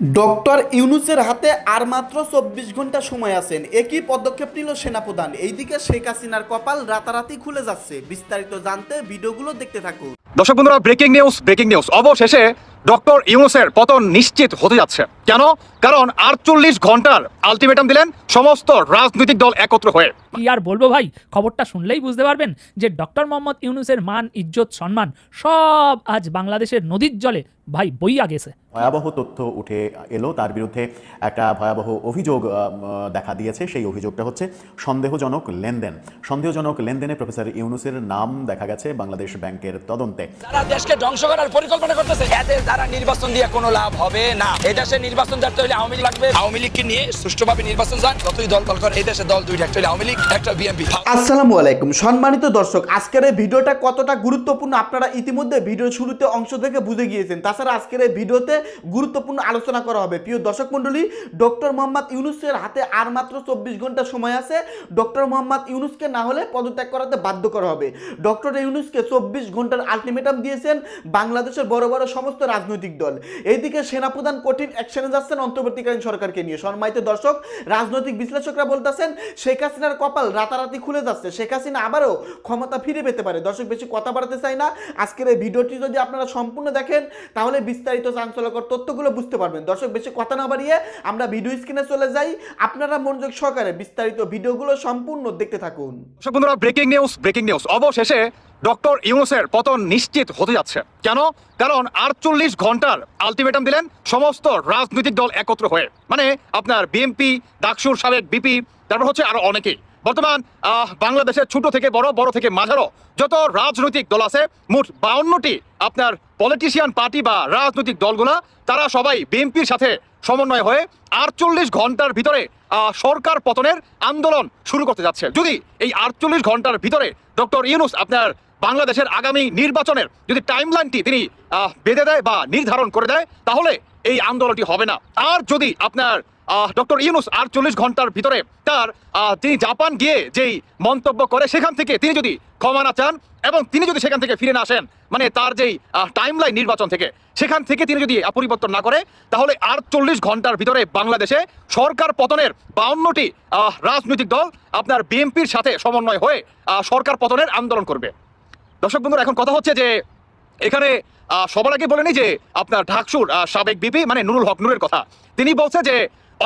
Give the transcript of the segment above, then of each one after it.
Doctor ইউনুসের হাতে আর মাত্র চব্বিশ ঘণ্টা সময় আছেন। একই পদক্ষেপ নিল সেনাপ্রধান। এইদিকে শেখ হাসিনার কপাল রাতারাতি খুলে যাচ্ছে। বিস্তারিত জানতে ভিডিওগুলো দেখতে থাকুন। দর্শক বন্ধুরা ব্রেকিং নিউজ ব্রেকিং নিউজ অবশেষে ডক্টর ইউনুসের পতন নিশ্চিত হতে যাচ্ছে। কেন? কারণ আটচল্লিশ ঘণ্টার আলটিমেটাম দিলেন সমস্ত রাজনৈতিক দল একত্র হয়ে। কি আর বলব ভাই? খবরটা শুনলেই বুঝতে পারবেন যে ডক্টর মোহাম্মদ ইউনুসের মান ইজ্জত সম্মান সব আজ বাংলাদেশের নদীর জলে ভাই বইয়া গেছে ভয়াবহ তথ্য উঠে এলো। তার বিরুদ্ধে একটা ভয়াবহ অভিযোগ দেখা দিয়েছে। সেই অভিযোগটা হচ্ছে সন্দেহজনক লেনদেন। সন্দেহজনক লেনদেনে প্রফেসর ইউনুসের নাম দেখা গেছে বাংলাদেশ ব্যাংকের তদন্তে। যারা দেশকে ধ্বংস করার পরিকল্পনা করতেছে এদের দ্বারা নির্বাচন দিয়ে কোনো লাভ হবে না। এই দেশে নির্বাচন যাতে হলে আওয়ামী লীগ লাগবে। আওয়ামী লীগকে নিয়ে সুষ্ঠুভাবে নির্বাচন যান। যতই দল দল করে এই দেশে দল দুইটা একটা আওয়ামী লীগ একটা বিএনপি। আসসালামু আলাইকুম। সম্মানিত দর্শক আজকের এই ভিডিওটা কতটা গুরুত্বপূর্ণ আপনারা ইতিমধ্যে ভিডিওর শুরুতে অংশ থেকে বুঝে গিয়েছেন। তাছাড়া আজকের এই ভিডিওতে গুরুত্বপূর্ণ আলোচনা করা হবে। প্রিয় দর্শক মণ্ডলী ডক্টর মোহাম্মদ ইউনুসের হাতে আর মাত্র চব্বিশ ঘণ্টা সময় আছে। ডক্টর মোহাম্মদ ইউনুসকে না হলে পদত্যাগ করাতে বাধ্য করা হবে। ডক্টর ইউনুসকে চব্বিশ ঘণ্টার আলটিমেটাম দিয়েছেন বাংলাদেশের বড় বড় সমস্ত রাজনৈতিক দল। এইদিকে সেনাপ্রধান কঠিন অ্যাকশনে যাচ্ছেন অন্তর্বর্তীকালীন সরকারকে নিয়ে। সম্মানিত দর্শক, রাজনৈতিক বিশ্লেষকরা বলতেছেন, শেখ হাসিনার কপাল রাতারাতি খুলে যাচ্ছে। শেখ হাসিনা আবারও ক্ষমতা ফিরে পেতে পারে। দর্শক, বেশি কথা বাড়াতে চাই না। আজকের এই ভিডিওটি যদি আপনারা সম্পূর্ণ দেখেন, তাহলে বিস্তারিত চাঞ্চল্যকর তথ্যগুলো বুঝতে পারবেন। দর্শক, বেশি কথা না বাড়িয়ে আমরা ভিডিও স্ক্রিনে চলে যাই। আপনারা মনোযোগ সহকারে বিস্তারিত ভিডিওগুলো সম্পূর্ণ দেখতে থাকুন। ব্রেকিং নিউজ ব্রেকিং নিউজ অবশেষে ডক্টর ইউনুসের পতন নিশ্চিত হতে যাচ্ছে। কেন? কারণ আটচল্লিশ ঘণ্টার আলটিমেটাম দিলেন সমস্ত রাজনৈতিক দল একত্র হয়ে। মানে আপনার বিএনপি ডাকসুর সাবেক বিপি, তারপর হচ্ছে আরও অনেকেই। বর্তমান বাংলাদেশের ছোট থেকে বড় বড় থেকে মাঝারো যত রাজনৈতিক দল আছে, মোট বাউন্নটি আপনার পলিটিশিয়ান পার্টি বা রাজনৈতিক দলগুলা, তারা সবাই বিএনপির সাথে সমন্বয় হয়ে আটচল্লিশ ঘণ্টার ভিতরে সরকার পতনের আন্দোলন শুরু করতে যাচ্ছে। যদি এই আটচল্লিশ ঘণ্টার ভিতরে ডক্টর ইউনুস আপনার বাংলাদেশের আগামী নির্বাচনের যদি টাইমলাইনটি তিনি বেঁধে দেয় বা নির্ধারণ করে দেয়, তাহলে এই আন্দোলনটি হবে না। আর যদি আপনার ডক্টর ইউনুস আটচল্লিশ ঘণ্টার ভিতরে তার তিনি জাপান গিয়ে যেই মন্তব্য করে সেখান থেকে তিনি যদি ক্ষমা না চান এবং তিনি যদি সেখান থেকে ফিরে না আসেন মানে তার যেই টাইমলাইন নির্বাচন থেকে, সেখান থেকে তিনি যদি পরিবর্তন না করে, তাহলে আটচল্লিশ ঘণ্টার ভিতরে বাংলাদেশে সরকার পতনের বাউন্নটি রাজনৈতিক দল আপনার বিএনপির সাথে সমন্বয় হয়ে সরকার পতনের আন্দোলন করবে। দর্শক বন্ধুরা, এখন কথা হচ্ছে যে এখানে সবার আগে বলেনি যে আপনার ঢাকসুর সাবেক বিপি মানে নুরুল হক নুরের কথা। তিনি বলছে যে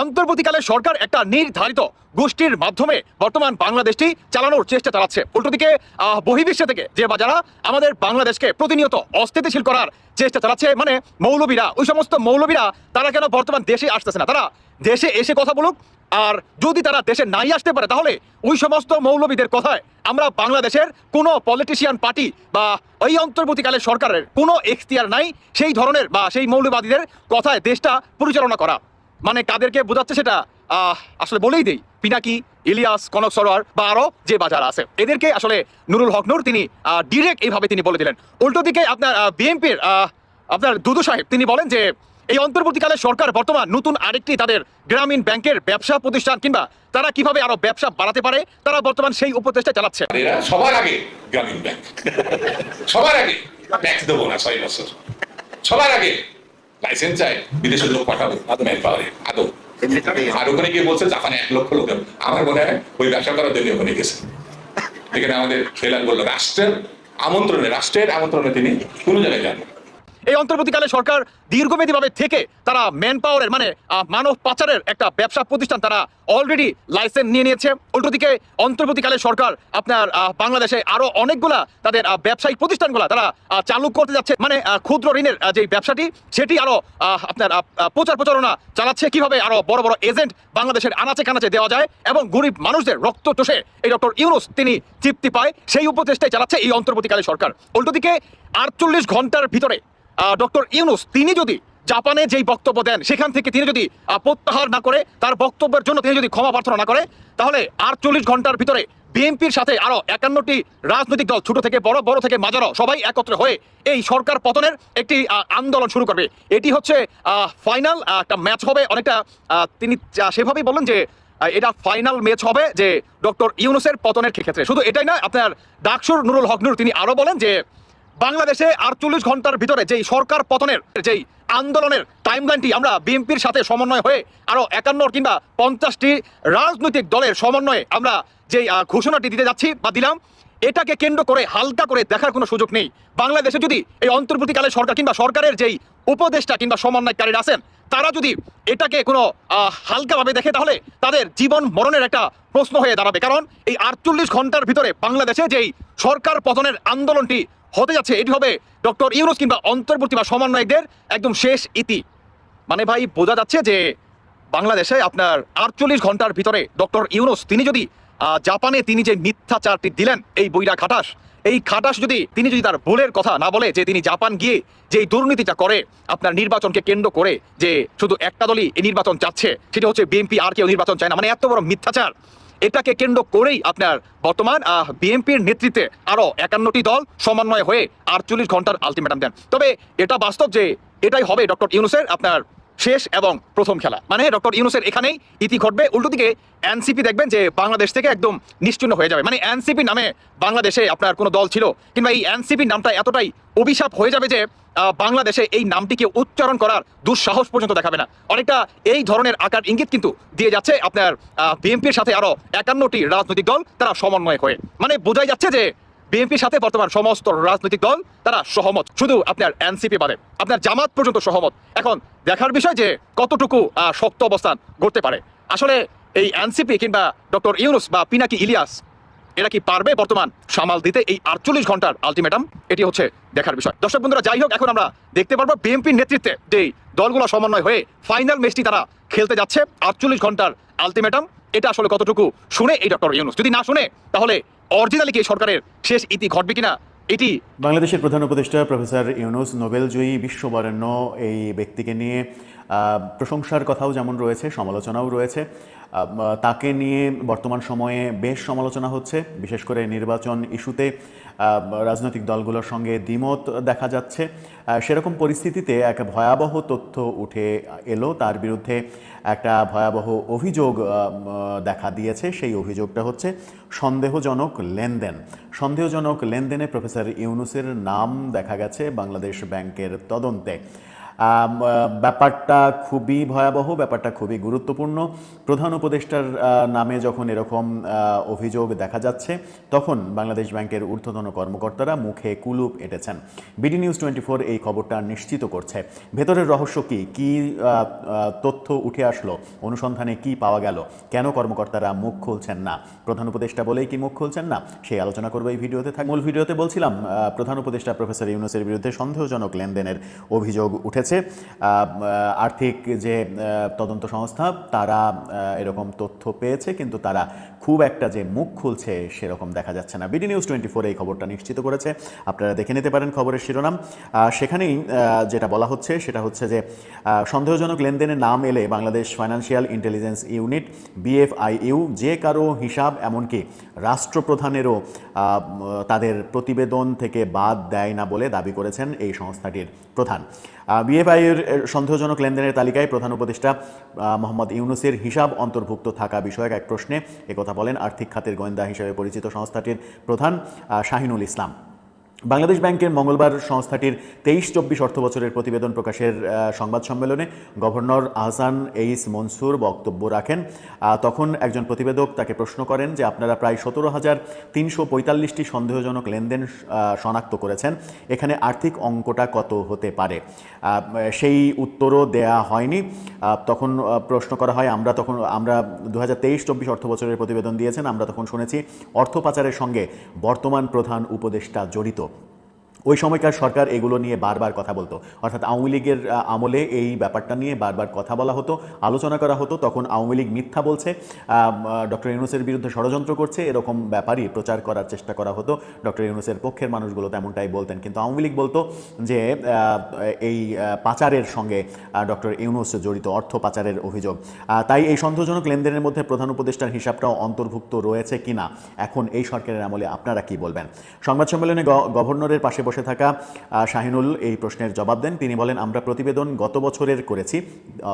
অন্তর্বর্তীকালে সরকার একটা নির্ধারিত গোষ্ঠীর মাধ্যমে বর্তমান বাংলাদেশটি চালানোর চেষ্টা চালাচ্ছে। উল্টো দিকে আহ, বহির্বিশ্ব থেকে যে বা যারা আমাদের বাংলাদেশকে প্রতিনিয়ত অস্থিতিশীল করার চেষ্টা চালাচ্ছে মানে মৌলবীরা ওই সমস্ত মৌলবীরা তারা কেন বর্তমান দেশে আসতেছে না? তারা দেশে এসে কথা বলুক আর যদি তারা দেশে নাই আসতে পারে তাহলে ওই সমস্ত মৌলবীদের কথায় আমরা বাংলাদেশের কোনো পলিটিশিয়ান পার্টি বা ওই অন্তর্বর্তীকালে সরকারের কোনো এখতিয়ার নাই সেই ধরনের বা সেই মৌলবাদীদের কথায় দেশটা পরিচালনা করা। মানে কাদেরকে বোঝাচ্ছে সেটা আসলে বলেই দেই। পিনাকি, ইলিয়াস, কনক সরোয়ার বা আরও যে বাজার আছে। এদেরকে আসলে নুরুল হক নূর তিনি ডিরেক্ট এইভাবে তিনি বলে দিলেন। উল্টো দিকে আপনার বিএনপির আপনার দুদু সাহেব তিনি বলেন যে, এই অন্তর্বর্তীকালে সরকার বর্তমান নতুন আরেকটি তাদের গ্রামীণ ব্যাংকের ব্যবসা প্রতিষ্ঠান কিংবা তারা কীভাবে আরও ব্যবসা বাড়াতে পারে, তারা বর্তমান সেই উপদেষ্টা চালাচ্ছে। সবার আগে গ্রামীণ ব্যাংক। সবার আগে। ট্যাক্স দেবো না ছয় বছর। সবার আগে। লাইসেন্স চাই বিদেশের লোক পাঠাবো ম্যান পাওয়ারে। আদৌ। আর ওখানে গিয়ে বলছে জাপানে এক লক্ষ লোক আমার মনে হয় ওই ব্যবসা করার জন্য ওখানে গেছে এখানে আমাদের ফেলান বলল রাষ্ট্রের আমন্ত্রণে রাষ্ট্রের আমন্ত্রণে তিনি কোনো জায়গায় যান। এই অন্তর্বর্তীকালে সরকার দীর্ঘমেয়াদীভাবে থেকে তারা ম্যান পাওয়ারের মানে মানব পাচারের একটা ব্যবসা প্রতিষ্ঠান তারা অলরেডি লাইসেন্স নিয়ে নিয়েছে। উল্টো দিকে অন্তর্বর্তীকালে সরকার আপনার বাংলাদেশে আরও অনেকগুলা তাদের ব্যবসায়িক প্রতিষ্ঠানগুলা তারা চালু করতে যাচ্ছে। মানে ক্ষুদ্র ঋণের যে ব্যবসাটি সেটি আরও আহ, আপনার প্রচার প্রচারণা চালাচ্ছে। কীভাবে আরও বড় বড় এজেন্ট বাংলাদেশের আনাচে কানাচে দেওয়া যায় এবং গরিব মানুষদের রক্ত চষে এই ডক্টর ইউনুস তিনি তৃপ্তি পায় সেই উপদেষ্টাই চালাচ্ছে এই অন্তর্বর্তীকালে সরকার। উল্টো দিকে আটচল্লিশ ঘণ্টার ভিতরে ডক্টর ইউনুস, তিনি যদি জাপানে যেই বক্তব্য দেন, সেখান থেকে তিনি যদি প্রত্যাহার না করে, তার বক্তব্যের জন্য তিনি যদি ক্ষমা প্রার্থনা না করে, তাহলে আটচল্লিশ ঘণ্টার ভিতরে বিএনপির সাথে আরও একান্নটি রাজনৈতিক দল, ছোট থেকে বড় বড় থেকে মাঝারো সবাই একত্রে হয়ে এই সরকার পতনের একটি আন্দোলন শুরু করবে। এটি হচ্ছে ফাইনাল একটা ম্যাচ হবে। অনেকটা তিনি সেভাবেই বললেন যে এটা ফাইনাল ম্যাচ হবে যে ডক্টর ইউনুসের পতনের ক্ষেত্রে। শুধু এটাই না আপনার ডাকসুর নুরুল হক নুর তিনি আরও বলেন যে বাংলাদেশে আটচল্লিশ ঘণ্টার ভিতরে যেই সরকার পতনের, যেই আন্দোলনের টাইমলাইনটি আমরা বিএনপির সাথে সমন্বয় হয়ে আরও একান্ন কিংবা পঞ্চাশটি রাজনৈতিক দলের সমন্বয়ে আমরা যেই ঘোষণাটি দিতে যাচ্ছি বা দিলাম, এটাকে কেন্দ্র করে, হালকা করে দেখার কোনো সুযোগ নেই। বাংলাদেশে যদি এই অন্তর্বর্তীকালে সরকার কিংবা সরকারের যেই উপদেষ্টা কিংবা সমন্বয়কারীরা আছেন, তারা যদি এটাকে কোনো হালকাভাবে দেখে, তাহলে তাদের জীবন মরণের একটা প্রশ্ন হয়ে দাঁড়াবে। কারণ এই আটচল্লিশ ঘণ্টার ভিতরে বাংলাদেশে যেই সরকার পতনের আন্দোলনটি হতে যাচ্ছে, এটি হবে ডক্টর ইউনুস কিংবা অন্তর্বর্তী বা সমন্বয়কদের একদম শেষ ইতি। মানে ভাই, বোঝা যাচ্ছে যে বাংলাদেশে আপনার আটচল্লিশ ঘণ্টার ভিতরে ডক্টর ইউনুস, তিনি যদি জাপানে তিনি যে মিথ্যাচারটি দিলেন, এই বইরা খাটাস, এই খাটাস যদি, তিনি যদি তার ভুলের কথা না বলে যে তিনি জাপান গিয়ে যে এই দুর্নীতিটা করে, আপনার নির্বাচনকে কেন্দ্র করে যে শুধু একটা দলই এই নির্বাচন চাচ্ছে, সেটা হচ্ছে বিএনপি, আর কেউ নির্বাচন চায় না। মানে এত বড় মিথ্যাচার। এটাকে কেন্দ্র করেই আপনার বর্তমান বিএনপির নেতৃত্বে আরও একান্নটি দল সমন্বয় হয়ে আটচল্লিশ ঘণ্টার আলটিমেটাম দেন। তবে এটা বাস্তব যে এটাই হবে ডক্টর ইউনুসের আপনার শেষ এবং প্রথম খেলা। মানে ডক্টর ইউনুসের এখানেই ইতি ঘটবে। উল্টো দিকে এনসিপি দেখবেন যে বাংলাদেশ থেকে একদম নিশ্চিন্ন হয়ে যাবে। মানে এনসিপি নামে বাংলাদেশে আপনার কোনো দল ছিল, কিংবা এই এনসিপি নামটা এতটাই অভিশাপ হয়ে যাবে যে বাংলাদেশে এই নামটিকে উচ্চারণ করার দুঃসাহস পর্যন্ত দেখাবে না। অনেকটা এই ধরনের আকার ইঙ্গিত কিন্তু দিয়ে যাচ্ছে আপনার বিএনপির সাথে আরও একান্নটি রাজনৈতিক দল, তারা সমন্বয় হয়ে। মানে বোঝাই যাচ্ছে যে বিএনপির সাথে বর্তমান সমস্ত রাজনৈতিক দল, তারা সহমত। শুধু আপনার এনসিপি বাদে। আপনার জামাত পর্যন্ত সহমত। এখন দেখার বিষয় যে কতটুকু শক্ত অবস্থান করতে পারে। আসলে এই এনসিপি কিংবা ডক্টর ইউনুস বা পিনাকি ইলিয়াস, এরা কি পারবে বর্তমান সামাল দিতে? এই আটচল্লিশ ঘণ্টার আলটিমেটাম, এটি হচ্ছে দেখার বিষয়। দর্শক বন্ধুরা, যাই হোক, এখন আমরা দেখতে পারব বিএনপির নেতৃত্বে যে দলগুলো সমন্বয় হয়ে ফাইনাল ম্যাচটি তারা খেলতে যাচ্ছে, আটচল্লিশ ঘণ্টার আলটিমেটাম। এটা আসলে কতটুকু শুনে এই ডক্টর ইউনুস? যদি না শুনে, তাহলে অরিজিনালি কি সরকারের শেষ ইতি ঘটবে কিনা? এটি বাংলাদেশের প্রধান উপদেষ্টা প্রফেসর ইউনুস নোবেল জয়ী বিশ্ববরেণ্য এই ব্যক্তিকে নিয়ে প্রশংসার কথাও যেমন রয়েছে, সমালোচনাও রয়েছে। তাকে নিয়ে বর্তমান সময়ে বেশ সমালোচনা হচ্ছে। বিশেষ করে নির্বাচন ইস্যুতে রাজনৈতিক দলগুলোর সঙ্গে দ্বিমত দেখা যাচ্ছে। সেরকম পরিস্থিতিতে এক ভয়াবহ তথ্য উঠে এলো। তার বিরুদ্ধে একটা ভয়াবহ অভিযোগ দেখা দিয়েছে। সেই অভিযোগটা হচ্ছে সন্দেহজনক লেনদেন। সন্দেহজনক লেনদেনে প্রফেসর ইউনুসের নাম দেখা গেছে বাংলাদেশ ব্যাংকের তদন্তে। ব্যাপারটা খুবই ভয়াবহ, ব্যাপারটা খুবই গুরুত্বপূর্ণ। প্রধান উপদেষ্টার নামে যখন এরকম অভিযোগ দেখা যাচ্ছে, তখন বাংলাদেশ ব্যাংকের ঊর্ধ্বতন কর্মকর্তারা মুখে কুলুপ এঁটেছেন। বিডি নিউজ টোয়েন্টি ফোর এই খবরটা নিশ্চিত করছে। ভেতরের রহস্য কি? কি তথ্য উঠে আসলো? অনুসন্ধানে কি পাওয়া গেল? কেন কর্মকর্তারা মুখ খুলছেন না? প্রধান উপদেষ্টা বলেই কি মুখ খুলছেন না? সেই আলোচনা করব এই ভিডিওতে থাক মূল ভিডিওতে বলছিলাম প্রধান উপদেষ্টা প্রফেসর ইউনুসের বিরুদ্ধে সন্দেহজনক লেনদেনের অভিযোগ উঠেছে। আহ, আর্থিক যে তদন্ত সংস্থা তারা এরকম তথ্য পেয়েছে কিন্তু তারা খুব একটা যে মুখ খুলছে সেরকম দেখা যাচ্ছে না। বিডি নিউজ টোয়েন্টি ফোর এই খবরটা নিশ্চিত করেছে। আপনারা দেখে নিতে পারেন খবরের শিরোনাম। সেখানেই যেটা বলা হচ্ছে সেটা হচ্ছে যে সন্দেহজনক লেনদেনের নাম এলে Bangladesh financial intelligence unit, BFIU, যে কারও হিসাব এমনকি রাষ্ট্রপ্রধানেরও তাদের প্রতিবেদন থেকে বাদ দেয় না বলে দাবি করেছেন এই সংস্থাটির প্রধান। বিএফআইয়ের সন্দেহজনক লেনদেনের তালিকায় প্রধান উপদেষ্টা মোহাম্মদ ইউনুসের হিসাব অন্তর্ভুক্ত থাকা বিষয়ক এক প্রশ্নে একথা বলেন আর্থিক খাতের গোয়েন্দা হিসেবে পরিচিত সংস্থাটির প্রধান শাহিনুল ইসলাম। বাংলাদেশ ব্যাংকের মঙ্গলবার সংস্থাটির তেইশ চব্বিশ অর্থ বছরের প্রতিবেদন প্রকাশের সংবাদ সম্মেলনে গভর্নর আহসান এইস মনসুর বক্তব্য রাখেন। তখন একজন প্রতিবেদক তাকে প্রশ্ন করেন যে আপনারা প্রায় সতেরো হাজার তিনশো পঁয়তাল্লিশটি সন্দেহজনক লেনদেন শনাক্ত করেছেন। এখানে আর্থিক অঙ্কটা কত হতে পারে? সেই উত্তরও দেয়া হয়নি। তখন প্রশ্ন করা হয়, আমরা তখন, আমরা দু হাজার তেইশ চব্বিশ অর্থ বছরের প্রতিবেদন দিয়েছেন, আমরা তখন শুনেছি অর্থ পাচারের সঙ্গে বর্তমান প্রধান উপদেষ্টা জড়িত। ওই সময়কার সরকার এগুলো নিয়ে বারবার কথা বলতো। অর্থাৎ আওয়ামী লীগের আমলে এই ব্যাপারটা নিয়ে বারবার কথা বলা হতো, আলোচনা করা হতো, তখন আওয়ামী লীগ মিথ্যা বলছে ডক্টর ইউনুসের বিরুদ্ধে ষড়যন্ত্র করছে, এরকম ব্যাপারই প্রচার করার চেষ্টা করা হতো। ডক্টর ইউনুসের পক্ষের মানুষগুলো তেমনটাই বলতেন। কিন্তু আওয়ামী লীগ বলতো যে এই পাচারের সঙ্গে ডক্টর ইউনুস জড়িত, অর্থ পাচারের অভিযোগ। তাই এই সন্দেহজনক লেনদেনের মধ্যে প্রধান উপদেষ্টার হিসাবটাও অন্তর্ভুক্ত রয়েছে কিনা, এখন এই সরকারের আমলে আপনারা কি বলবেন? সংবাদ সম্মেলনে গভর্নরের পাশে বসে বসে থাকা শাহিনুল এই প্রশ্নের জবাব দেন। তিনি বলেন, আমরা প্রতিবেদন গত বছরের করেছি,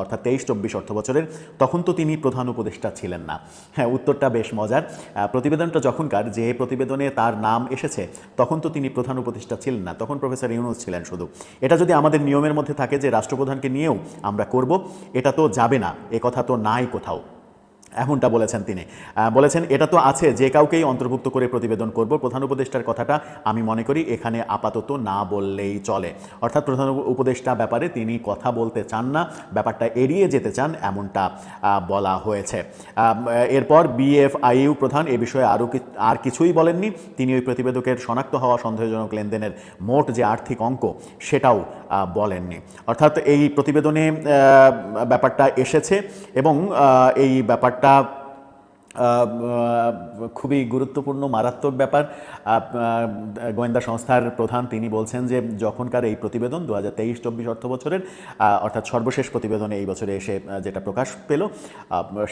অর্থাৎ তেইশ, চব্বিশ অর্থ বছরের। তখন তো তিনি প্রধান উপদেষ্টা ছিলেন না। হ্যাঁ উত্তরটা বেশ মজার। প্রতিবেদনটা যখনকার যে প্রতিবেদনে তার নাম এসেছে, তখন তো তিনি প্রধান উপদেষ্টা ছিলেন না। তখন প্রফেসর ইউনুস ছিলেন শুধু। এটা যদি আমাদের নিয়মের মধ্যে থাকে যে রাষ্ট্রপ্রধানকে নিয়েও আমরা করব, এটা তো যাবে না। এ কথা তো নাই কোথাও। এমনটা বলেছেন তিনি। বলেছেন, এটা তো আছে, যে কাউকেই অন্তর্ভুক্ত করে প্রতিবেদন করব। প্রধান উপদেষ্টার কথাটা আমি মনে করি এখানে আপাতত না বললেই চলে। অর্থাৎ প্রধান উপদেষ্টা ব্যাপারে তিনি কথা বলতে চান না, ব্যাপারটা এড়িয়ে যেতে চান এমনটা বলা হয়েছে। এরপর বিএফআইইউ প্রধান এ বিষয়ে আরও আর কিছুই বলেননি। তিনি ওই প্রতিবেদকের শনাক্ত হওয়া সন্দেহজনক লেনদেনের মোট যে আর্থিক অঙ্ক, সেটাও বলেননি। অর্থাৎ এই প্রতিবেদনে ব্যাপারটা এসেছে এবং এই ব্যাপারটা tetap খুবই গুরুত্বপূর্ণ, মারাত্মক ব্যাপার। গোয়েন্দা সংস্থার প্রধান তিনি বলছেন যে যখনকার এই প্রতিবেদন দু হাজার তেইশ, চব্বিশ অর্থ বছরের অর্থাৎ সর্বশেষ প্রতিবেদনে এই বছরে এসে যেটা প্রকাশ পেল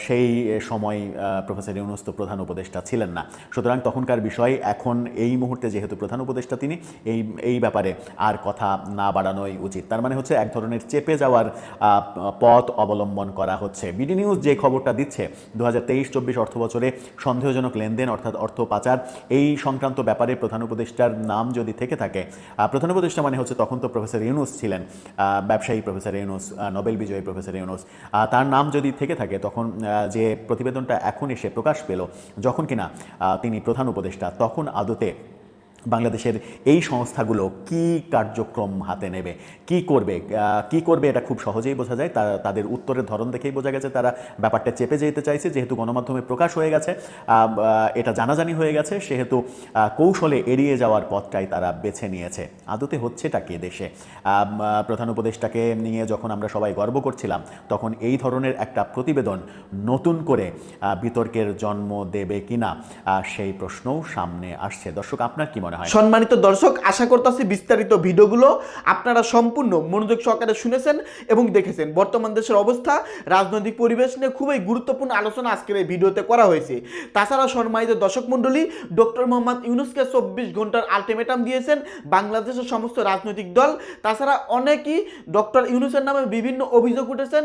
সেই সময় প্রফেসর ইউনুস তো প্রধান উপদেষ্টা ছিলেন না। সুতরাং তখনকার বিষয় এখন এই মুহূর্তে যেহেতু প্রধান উপদেষ্টা তিনি, এই এই ব্যাপারে আর কথা না বাড়ানোই উচিত। তার মানে হচ্ছে এক ধরনের চেপে যাওয়ার পথ অবলম্বন করা হচ্ছে। বিডি নিউজ যে খবরটা দিচ্ছে দু হাজার তেইশ, চব্বিশ অর্থ বছরে সন্দেহজনক লেনদেন অর্থাৎ অর্থ পাচার, এই সংক্রান্ত ব্যাপারে প্রধান উপদেষ্টার নাম যদি থেকে থাকে প্রধান উপদেষ্টা মানে হচ্ছে তখন তো প্রফেসর ইউনুস ছিলেন ব্যবসায়ী প্রফেসর ইউনুস নোবেল বিজয়ী প্রফেসর ইউনুস। তার নাম যদি থেকে থাকে, তখন যে প্রতিবেদনটা এখন এসে প্রকাশ পেল, যখন কিনা তিনি প্রধান উপদেষ্টা, তখন আদতে বাংলাদেশের এই সংস্থাগুলো কি কার্যক্রম হাতে নেবে? কি করবে? কি করবে এটা খুব সহজেই বোঝা যায়। তা, তাদের উত্তরের ধরন দেখেই বোঝা গেছে। তারা ব্যাপারটা চেপে যেতে চাইছে। যেহেতু গণমাধ্যমে প্রকাশ হয়ে গেছে এটা জানাজানি হয়ে গেছে। সেহেতু কৌশলে এড়িয়ে যাওয়ার পথটাই তারা বেছে নিয়েছে। আদতে হচ্ছেটা কি দেশে? প্রধান উপদেষ্টাকে নিয়ে যখন আমরা সবাই গর্ব করছিলাম, তখন এই ধরনের একটা প্রতিবেদন নতুন করে বিতর্কের জন্ম দেবে কিনা সেই প্রশ্নও সামনে আসছে। দর্শক, আপনার কি মনে হয়। সম্মানিত দর্শক, আশা করতেছি বিস্তারিত ভিডিওগুলো আপনারা সম্পূর্ণ মনোযোগ সহকারে শুনেছেন এবং দেখেছেন। বর্তমান দেশের অবস্থা, রাজনৈতিক পরিবেশ নিয়ে খুবই গুরুত্বপূর্ণ আলোচনা আজকের এই ভিডিওতে করা হয়েছে। তাছাড়া সম্মানিত দর্শক মণ্ডলী, ডক্টর মোহাম্মদ ইউনুসকে চব্বিশ ঘণ্টার আলটিমেটাম দিয়েছেন বাংলাদেশের সমস্ত রাজনৈতিক দল। তাছাড়া অনেকেই ডক্টর ইউনুসের নামে বিভিন্ন অভিযোগ উঠেছেন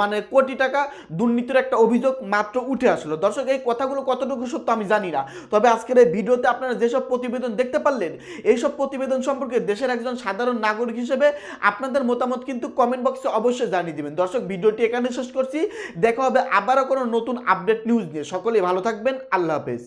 মানে কোটি টাকা দুর্নীতির একটা অভিযোগ মাত্র উঠে আসলো। দর্শক, এই কথাগুলো কতটুকু সত্য আমি জানি না। তবে আজকের এই ভিডিওতে আপনারা যেসব প্রতিবেদন দেখতে পারলেন? এইসব প্রতিবেদন সম্পর্কে দেশের একজন সাধারণ নাগরিক হিসেবে আপনাদের মতামত কিন্তু কমেন্ট বক্সে অবশ্যই জানিয়ে দিবেন। দর্শক, ভিডিওটি এখানে শেষ করছি। দেখা হবে আবারও কোনো নতুন আপডেট নিউজ নিয়ে। সকলেই ভালো থাকবেন। আল্লাহ হাফেজ।